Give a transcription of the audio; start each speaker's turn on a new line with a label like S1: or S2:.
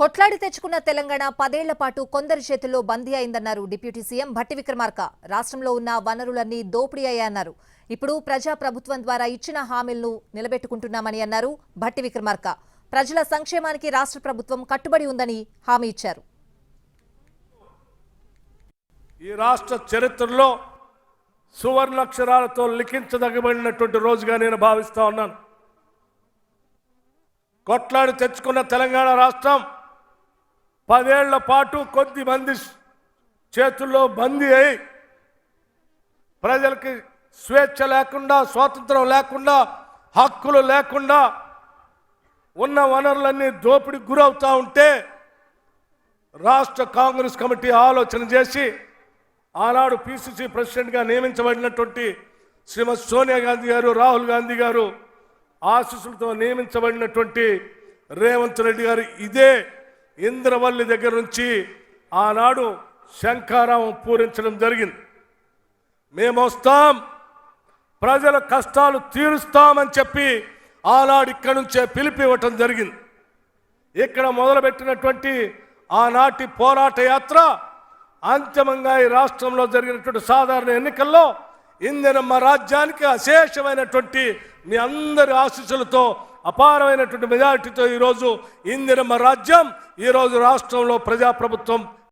S1: కొట్లాడి తెచ్చుకున్న తెలంగాణ పదేళ్ళ పాటు కొందరి చేతుల్లో బందీ అయిందన్నారు డిప్యూటీ సీఎం భట్టి విక్రమార్క. రాష్ట్రంలో ఉన్న వనరులన్నీ దోపిడీ అయ్యాయన్నారు. ఇప్పుడు ప్రజా ప్రభుత్వం ద్వారా ఇచ్చిన హామీలను నిలబెట్టుకుంటున్నామని అన్నారు భట్టి విక్రమార్క. ప్రజల సంక్షేమానికి రాష్ట్ర ప్రభుత్వం కట్టుబడి ఉందని హామీ ఇచ్చారు.
S2: ఈ రాష్ట్ర చరిత్రలో సువర్ణాక్షరాలతో లిఖించదగబడినటువంటి రోజుగా నేను భావిస్తా ఉన్నాను. కొట్లాడి తెచ్చుకున్న తెలంగాణ రాష్ట్రం పదేళ్ళ పాటు కొద్ది మంది చేతుల్లో బందీ అయి ప్రజలకి స్వేచ్ఛ లేకుండా స్వాతంత్రం లేకుండా హక్కులు లేకుండా ఉన్న వనరులన్నీ దోపిడి గురవుతూ ఉంటే రాష్ట్ర కాంగ్రెస్ కమిటీ ఆలోచన చేసి ఆనాడు పిసిసి ప్రెసిడెంట్గా నియమించబడినటువంటి శ్రీమతి సోనియా గాంధీ గారు రాహుల్ గాంధీ గారు ఆశీస్సులతో నియమించబడినటువంటి రేవంత్ రెడ్డి గారు ఇదే ఇంద్రవల్లి దగ్గర నుంచి ఆనాడు శంఖారావం పూరించడం జరిగింది. మేము వస్తాం ప్రజల కష్టాలు తీరుస్తామని చెప్పి ఆనాడు ఇక్కడి నుంచే పిలిపి ఇవ్వటం జరిగింది. ఇక్కడ మొదలుపెట్టినటువంటి ఆనాటి పోరాట యాత్ర అంతిమంగా ఈ రాష్ట్రంలో జరిగినటువంటి సాధారణ ఎన్నికల్లో ఇందినమ్మ రాజ్యానికి అశేషమైనటువంటి మీ అందరి ఆశీస్సులతో అపారమైనటువంటి మెజారిటీతో ఈరోజు ఇందిరమ్మ రాజ్యం ఈరోజు రాష్ట్రంలో ప్రజాప్రభుత్వం